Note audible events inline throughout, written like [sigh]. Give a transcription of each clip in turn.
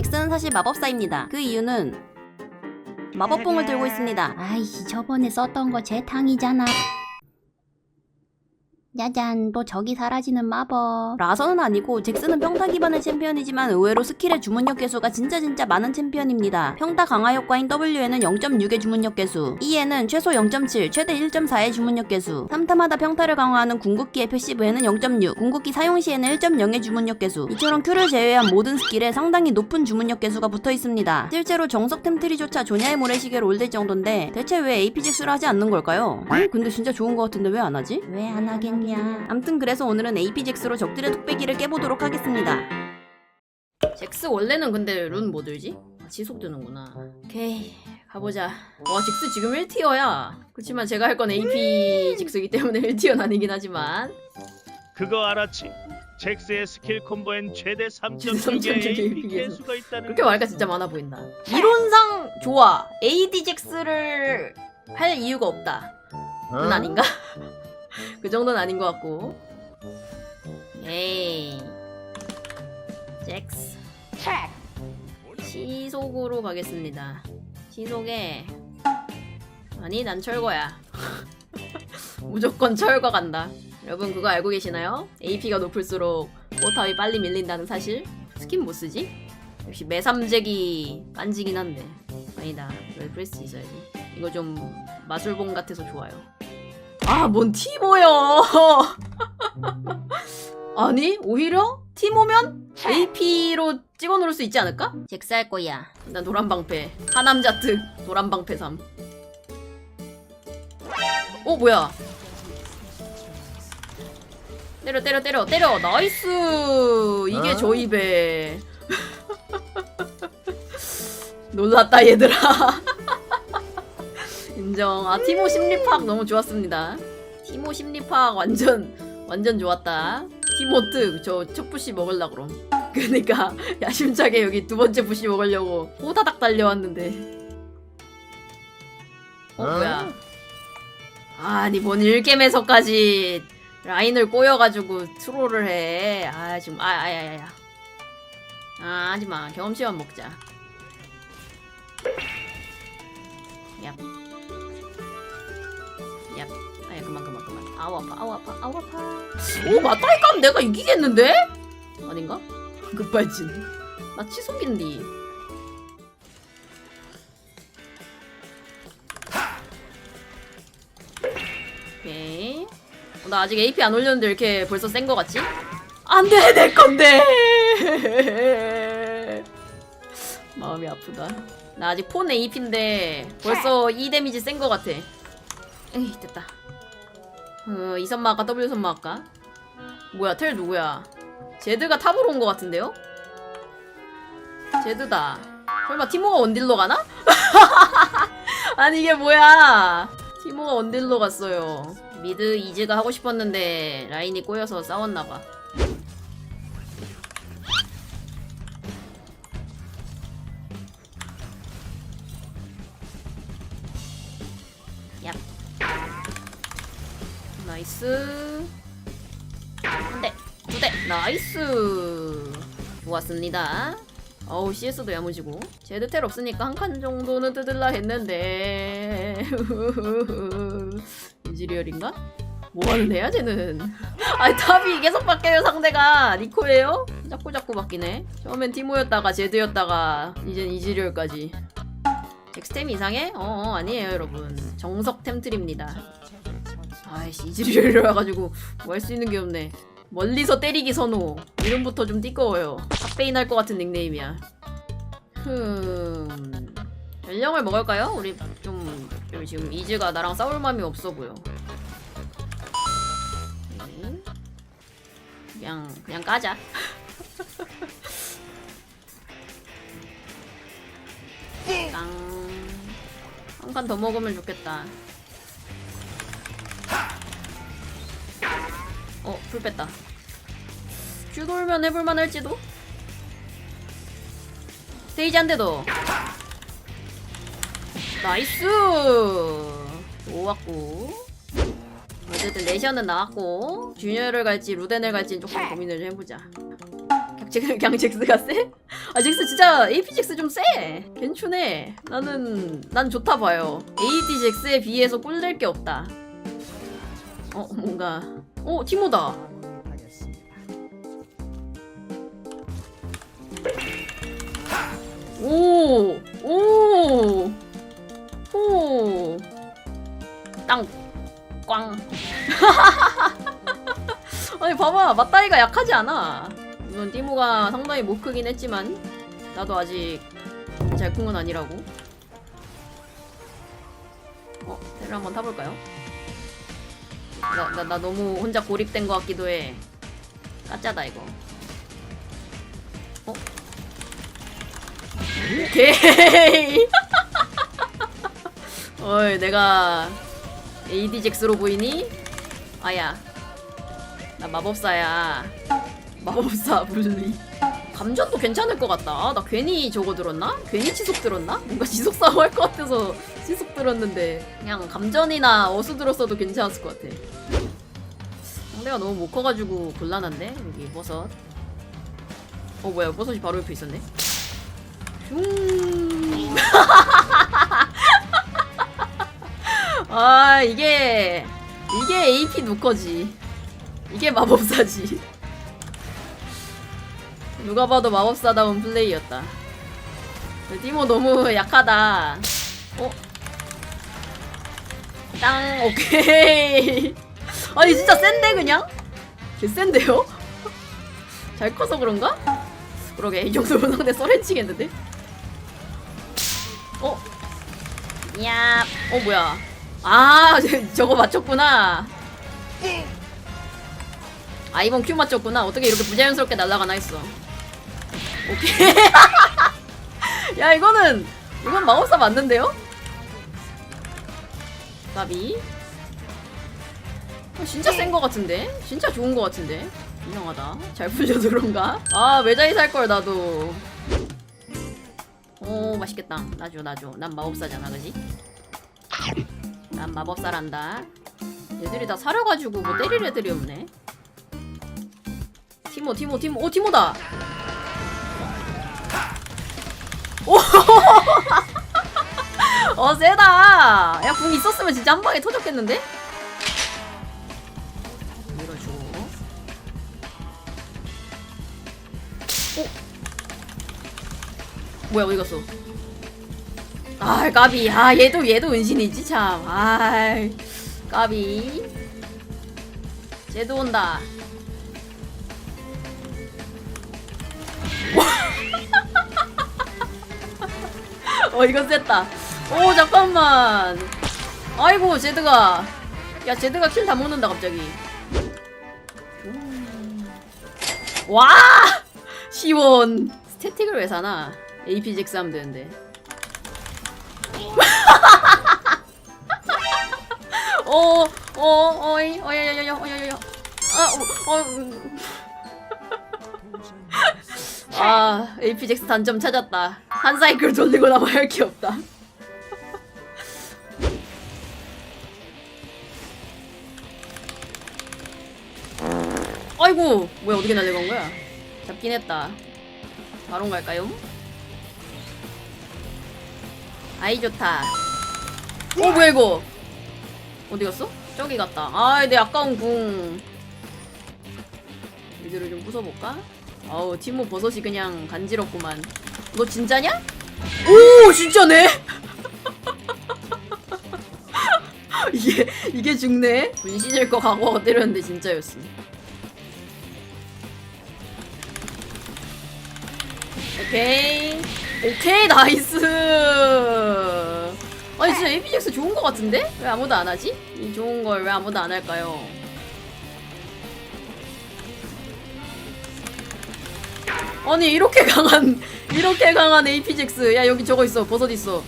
잭슨은 사실 마법사입니다. 그 이유는 마법봉을 들고 있습니다. 아이씨 저번에 썼던 거제 탕이잖아. 짜잔 또 저기 사라지는 마법. 라서는 아니고 잭슨은 평타 기반의 챔피언이지만 의외로 스킬의 주문력 개수가 진짜 진짜 많은 챔피언입니다. 평타 강화 효과인 W에는 0.6의 주문력 개수, E에는 최소 0.7, 최대 1.4의 주문력 개수, 3타마다 평타를 강화하는 궁극기의 패시브에는 0.6, 궁극기 사용 시에는 1.0의 주문력 개수. 이처럼 Q를 제외한 모든 스킬에 상당히 높은 주문력 개수가 붙어 있습니다. 실제로 정석 템트리조차 조냐의 모래시계로 올릴 정도인데 대체 왜 AP 잭스를 하지 않는 걸까요? 음, 근데 진짜 좋은 것 같은데 왜 안 하지? 왜 안 하 겠냐? 암튼 그래서 오늘은 AP 잭스로 적들의 뚝배기를 깨보도록 하겠습니다. 잭스 원래는 근데 룬 뭐 들지? 아, 지속 드는구나. 오케이 가보자. 와 잭스 지금 1티어야. 그렇지만 제가 할 건 AP 잭스이기 때문에 1티어는 아니긴 하지만 그거 알았지? 잭스의 스킬 콤보엔 최대 3.6의 3.6의 AP 개수. 개수가 있다는 그렇게 말하니까 진짜 많아 보인다. 이론상 좋아. AD 잭스를 할 이유가 없다. 는 아닌가? 그 정도는 아닌 것 같고. 에이. 잭스. 시속으로 가겠습니다. 시속에. 아니, 난 철거야. 무조건 철거 간다. 여러분, 그거 알고 계시나요? AP가 높을수록 포탑이 빨리 밀린다는 사실? 스킨 뭐 쓰지? 역시 매삼잭이 깐지긴 한데. 아니다. 여기 프레스 있어야지. 이거 좀 마술봉 같아서 좋아요. 아, 뭔 티모요! [laughs] 아니, 오히려 티모면 AP로 찍어 누를 수 있지 않을까? 잭스 할 거야. 난 노란 방패. 하남자 특 노란 방패 3. 어, 뭐야? 때려, 때려, 때려, 때려. 나이스! 이게 어? 저 입에. 놀랐다, 얘들아. [laughs] 인정. 아 티모 심리 파악 너무 좋았습니다. 티모 심리 파악 완전 완전 좋았다. 티모 특저 첫 부시 먹을라 그럼. 그러니까 [laughs] 야심차게 여기 두 번째 부시 먹으려고 호다닥 달려왔는데. 어 뭐야? 아니 뭔 일겜에서까지 라인을 꼬여가지고 트롤을 해. 아 지금 아아야야야. 아 하지마 경험치만 먹자. 얍. 야, 아우 아파, 아우 아파, 아우 아파. 오 맞다니까 내가 이기겠는데? 아닌가? 급발진. 나 치속인디. 오케이. 어, 나 아직 AP 안 올렸는데 이렇게 벌써 센 거 같지? 안돼 내 건데. [laughs] 마음이 아프다. 나 아직 폰 AP인데 벌써 2 데미지 센 거 같아. 에이 됐다. 어, 이선마 할까 W선마 할까? 뭐야 텔 누구야? 제드가 탑으로 온거 같은데요? 제드다. 설마 티모가 원딜로 가나? [laughs] 아니 이게 뭐야? 티모가 원딜로 갔어요. 미드 이즈가 하고 싶었는데 라인이 꼬여서 싸웠나봐. 나이스. 한 대, 두 대, 나이스. 좋았습니다. 어우, CS도 야무지고. 제드 텔 없으니까 한 칸 정도는 뜯을라 했는데. 이즈리얼인가? 뭐 하는 애야, 쟤는? [laughs] 아니, 탑이 계속 바뀌어요, 상대가. 니코예요? 자꾸 자꾸 바뀌네. 처음엔 티모였다가 제드였다가, 이젠 이즈리얼까지. 엑스템 이상해? 어, 어 아니에요 여러분 정석 템트리입니다 아이씨 이즈리얼이라 해가지고 뭐 할 수 있는 게 없네. 멀리서 때리기 선호. 이름부터 좀 띠꺼워요. 탑베인 할 것 같은 닉네임이야. 흠. 전령을 먹을까요? 우리 좀, 좀 지금 이즈가 나랑 싸울 마음이 없어 보여. 오케이. 그냥 그냥 까자. [laughs] 한 칸 더 먹으면 좋겠다. 어, 풀 뺐다. 큐 돌면 해볼만 할지도? 데이지 한대 더. 나이스! 좋았고. 어쨌든 레시아는 나왔고, 주니어를 갈지 루덴을 갈지는 조금 고민을 해보자. [laughs] 그냥 잭스가 세? 아 잭스 진짜 AP 잭스 좀 세. 괜찮네. 나는 난 좋다 봐요. AD 잭스에 비해서 꿀낼 게 없다. 어 뭔가 어 티모다. 오, 오, 오, 땅, 꽝. [laughs] 아니 봐봐 맞다이가 약하지 않아. 물론 띠모가 상당히 못 크긴 했지만 나도 아직 잘 큰 건 아니라고. 어, 배를 한번 타볼까요? 나, 나, 나 너무 혼자 고립된 것 같기도 해. 까짜다 이거. 어? 오케이. [laughs] 어이, 내가 AD 잭스로 보이니? 아야. 나 마법사야. 마법사 분리. 감전도 괜찮을 것 같다. 아, 나 괜히 저거 들었나? 괜히 지속 들었나? 뭔가 지속 싸움 할 것 같아서 지속 들었는데 그냥 감전이나 어수 들었어도 괜찮았을 것 같아. 상대가 너무 못 커가지고 곤란한데 여기 버섯. 어 뭐야 버섯이 바로 옆에 있었네. 슝. [laughs] 아 이게 이게 AP 누커지. 이게 마법사지. 누가 봐도 마법사다운 플레이였다. 티모 너무 약하다. 어? 땅, 오케이. [laughs] 아니, 진짜 센데, 그냥? 개 센데요? [laughs] 잘 커서 그런가? 그러게, 이 정도면 상대 썰렌치겠는데? 어? 야, 어, 뭐야. 아, [laughs] 저거 맞췄구나. 아, 이번 큐 맞췄구나. 어떻게 이렇게 부자연스럽게 날아가나 했어. 오케이. [laughs] 야 이거는 이건 마법사 맞는데요? 나비. 어, 진짜 센 거 같은데? 진짜 좋은 거 같은데? 이상하다. 잘 풀려서 그런가? 아 메자이 살 걸 나도. 오 맛있겠다. 나줘 나줘. 난 마법사잖아, 그지? 난 마법사란다. 얘들이 다 사려가지고 뭐 때릴 애들이 없네. 티모 티모 티모 오 티모다. 어 세다. 야 궁 있었으면 진짜 한 방에 터졌겠는데? 어? 뭐야 어디 갔어? 아 까비. 아 얘도 얘도 은신이지 참. 아이 까비. 쟤도 온다 [laughs] 어 이거 셌다 오 잠깐만 아이고 제드가 야 제드가 킬 다 먹는다 갑자기 음. 와 시원 스태틱을 왜 사나 AP 잭스 하면 되는데 어, 어, 어이, 어야야야야, 어야야야. 아, 어, 어. 음. 아, APJX 단점 찾았다. 한 사이클 돌리고 나면 할 게 없다. 아이고, 뭐야 어떻게 날려간 거야? 잡긴 했다. 바로 갈까요? 아이 좋다. 오 뭐야 이거? 어디 갔어? 저기 갔다. 아, 내 아까운 궁. 이들을 좀 부숴볼까? 아우, 티모 버섯이 그냥 간지럽구만. 이거 진짜냐? 오, 진짜네? [laughs] 이게, 이게 죽네? 분신일 거 각오하고 때렸는데 진짜였어. 오케이. 오케이, 나이스. 아니 진짜 APX 좋은 거 같은데? 왜 아무도 안 하지? 이 좋은 걸 왜 아무도 안 할까요? 아니 이렇게 강한 이렇게 강한 APX 야 여기 저거 있어. 버섯 있어.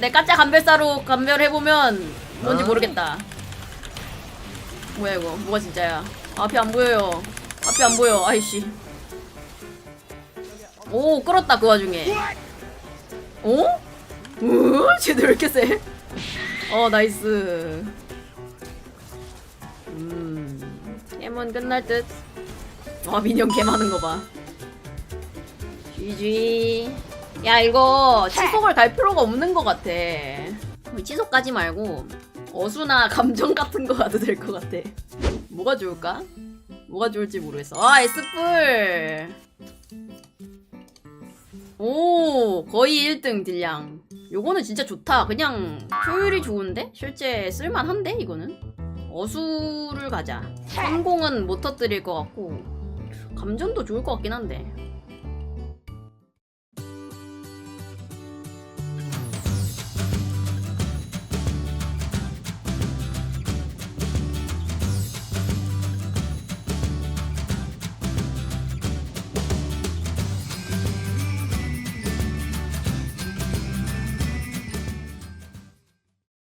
내 까짜 감별사로 감별해보면 뭔지 모르겠다. 뭐야 이거? 뭐가 진짜야? 앞이 안 보여요. 앞이 안 보여. 아이씨. 오 끌었다 그 와중에. 어? 우? 쟤들 왜 이렇게 세? 어 나이스. 음. 게임은 끝날 듯 아, 민영 개 많은 거 봐. GG. 야 이거 치속을 갈 필요가 없는 것 같아. 치속 가지 말고 어수나 감정 같은 거 가도 될 것 같아. 뭐가 좋을까? 뭐가 좋을지 모르겠어. 아 S풀. 오 거의 1등 딜량. 요거는 진짜 좋다. 그냥 효율이 좋은데? 실제 쓸만한데 이거는? 어수를 가자. 성공은 못 터뜨릴 것 같고 감정도 좋을 것 같긴 한데